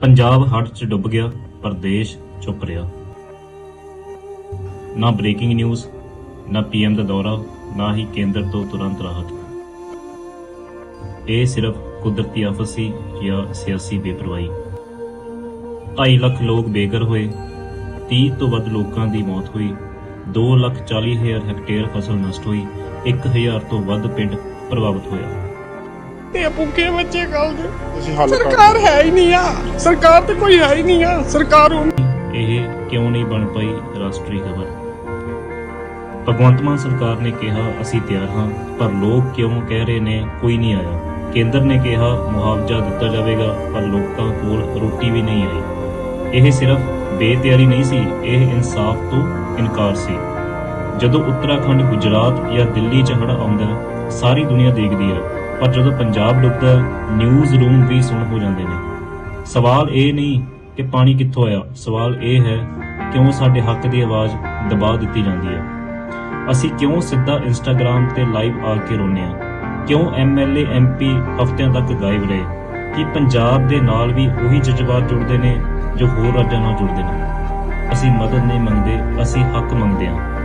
ਪੰਜਾਬ ਹੜ੍ਹ 'ਚ ਡੁੱਬ ਗਿਆ ਪਰ ਦੇਸ਼ ਚੁੱਪ ਰਿਹਾ। ਨਾ ਬ੍ਰੇਕਿੰਗ ਨਿਊਜ਼ ਨਾ ਪੀਐਮ ਦਾ ਦੌਰਾ, ਨਾ ਹੀ ਕੇਂਦਰ ਤੋਂ ਤੁਰੰਤ ਰਾਹਤ। ਇਹ ਸਿਰਫ ਕੁਦਰਤੀ ਆਫਤ ਸੀ ਜਾਂ ਸਿਆਸੀ ਬੇਪਰਵਾਹੀ। 2.5 ਲੱਖ ਲੋਕ ਬੇਘਰ ਹੋਏ 30 ਤੋਂ ਵੱਧ ਲੋਕਾਂ ਦੀ ਮੌਤ ਹੋਈ 2 ਲੱਖ 40 ਹਜ਼ਾਰ ਹੈਕਟੇਅਰ ਫਸਲ ਨਸ਼ਟ ਹੋਈ 1000 ਤੋਂ ਵੱਧ ਪਿੰਡ ਪ੍ਰਭਾਵਿਤ ਹੋਇਆ ਤੇ ਭੁੱਖੇ ਬੱਚੇ ਤੁਸੀਂ ਹੱਲ ਕਰ ਸਰਕਾਰ ਹੈ ਹੀ ਨਹੀਂ ਆ। ਸਰਕਾਰ ਤੇ ਕੋਈ ਹੈ ਹੀ ਨਹੀਂ ਆ। ਸਰਕਾਰ ਹੁਣ ਇਹ ਕਿਉਂ ਨਹੀਂ ਬਣ ਪਈ ਰਾਸ਼ਟਰੀ ਖਬਰ? ਭਗਵੰਤ ਮਾਨ ਸਰਕਾਰ ਨੇ ਕਿਹਾ ਅਸੀਂ ਤਿਆਰ ਹਾਂ ਪਰ ਲੋਕ ਕਿਉਂ ਕਹਿ ਰਹੇ ਨੇ ਕੋਈ ਨਹੀਂ ਆਇਆ। ਕੇਂਦਰ ਨੇ ਕਿਹਾ ਮੁਆਵਜ਼ਾ ਦਿੱਤਾ ਜਾਵੇਗਾ ਪਰ ਲੋਕਾਂ ਕੋਲ ਰੋਟੀ ਵੀ ਨਹੀਂ ਆਈ। ਇਹ ਸਿਰਫ ਬੇਤਿਆਰੀ ਨਹੀਂ ਸੀ ਇਹ ਇਨਸਾਫ ਤੋਂ ਇਨਕਾਰ ਸੀ। ਜਦੋਂ ਉੱਤਰਾਖੰਡ ਗੁਜਰਾਤ ਜਾਂ ਦਿੱਲੀ ਚ ਹੜ੍ਹ ਆਉਂਦਾ ਸਾਰੀ ਦੁਨੀਆ ਦੇਖਦੀ ਹੈ। ਪਰ ਜਦੋਂ ਪੰਜਾਬ ਡੁੱਬਦਾ ਨਿਊਜ਼ ਰੂਮ ਵੀ ਸੁਣ ਹੋ ਜਾਂਦੇ ਨੇ। ਸਵਾਲ ਇਹ ਨਹੀਂ ਕਿ ਪਾਣੀ ਕਿੱਥੋਂ ਆਇਆ, ਸਵਾਲ ਇਹ ਹੈ ਕਿਉਂ ਸਾਡੇ ਹੱਕ ਦੀ ਆਵਾਜ਼ ਦਬਾ ਦਿੱਤੀ ਜਾਂਦੀ ਹੈ। ਅਸੀਂ ਕਿਉਂ ਸਿੱਧਾ ਇੰਸਟਾਗ੍ਰam ਤੇ ਲਾਈਵ ਆ ਕੇ ਰੋਨੇ ਆ ਕਿਉਂ ਐਮਐਲਏ ਐਮਪੀ ਹਫ਼ਤਿਆਂ ਤੱਕ ਗਾਇਬ ਰਹੇ? ਕਿ ਪੰਜਾਬ ਦੇ ਨਾਲ ਵੀ ਉਹੀ ਜਜ਼ਬਾਤ ਜੁੜਦੇ ਨੇ ਜੋ ਹੋਰ ਰਾਜਾਂ ਨਾਲ ਜੁੜਦੇ ਨੇ? ਅਸੀਂ ਮਦਦ ਨਹੀਂ ਮੰਗਦੇ, ਅਸੀਂ ਹੱਕ ਮੰਗਦੇ ਹਾਂ।